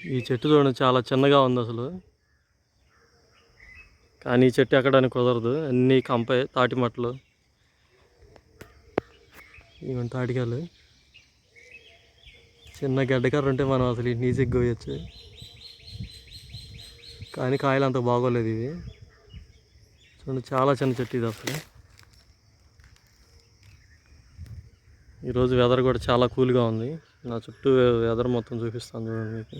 ఈ చెట్టు చూడండి చాలా చిన్నగా ఉంది అసలు. కానీ ఈ చెట్టు ఎక్కడానికి కుదరదు. అన్నీ కంపే తాటి మట్టలు ఇవన్నీ తాటికాయలు. చిన్న గడ్డకర్ర ఉంటే మనం అసలు ఇటు ఈజీగా కోయచ్చు కానీ కాయలు అంత బాగోలేదు ఇవి. చూడండి చాలా చిన్న చెట్టు ఇది అసలు. ఈరోజు వెదర్ కూడా చాలా కూల్గా ఉంది. నా చుట్టూ వెదర్ మొత్తం చూపిస్తాను చూడండి మీకు.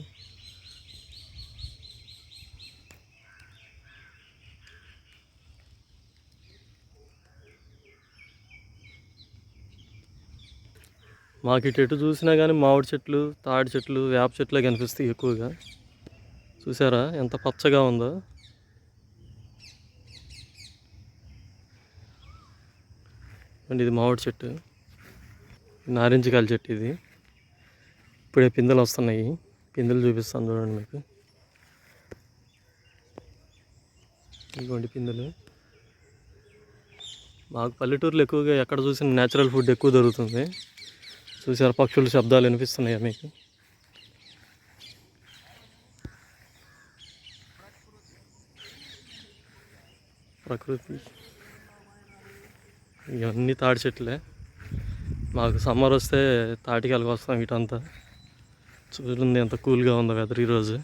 మాకు ఇటు ఎటు చూసినా కానీ మామిడి చెట్లు తాడి చెట్లు వేప చెట్లే కనిపిస్తాయి ఎక్కువగా. చూసారా? ఎంత పచ్చగా ఉందో. అండి ఇది మామిడి చెట్టు. నారింజ కాయల చెట్టు ఇది. ఇప్పుడే పిందెలు వస్తున్నాయి. పిందెలు చూపిస్తాను చూడండి మీకు. ఇదిగోండి పిందెలు. మాకు పల్లెటూరులో ఎక్కువగా ఎక్కడ చూసిన నేచురల్ ఫుడ్ ఎక్కువ దొరుకుతుంది. చూసారు పక్షుల శబ్దాలు వినిపిస్తున్నాయా మీకు? ప్రకృతి. ఇవన్నీ తాడి చెట్లే. మాకు సమ్మర్ వస్తే తాటికాయలకు వస్తాం ఇటంతా. చూడండి ఎంత కూల్గా ఉందో వెదర్ ఈరోజు.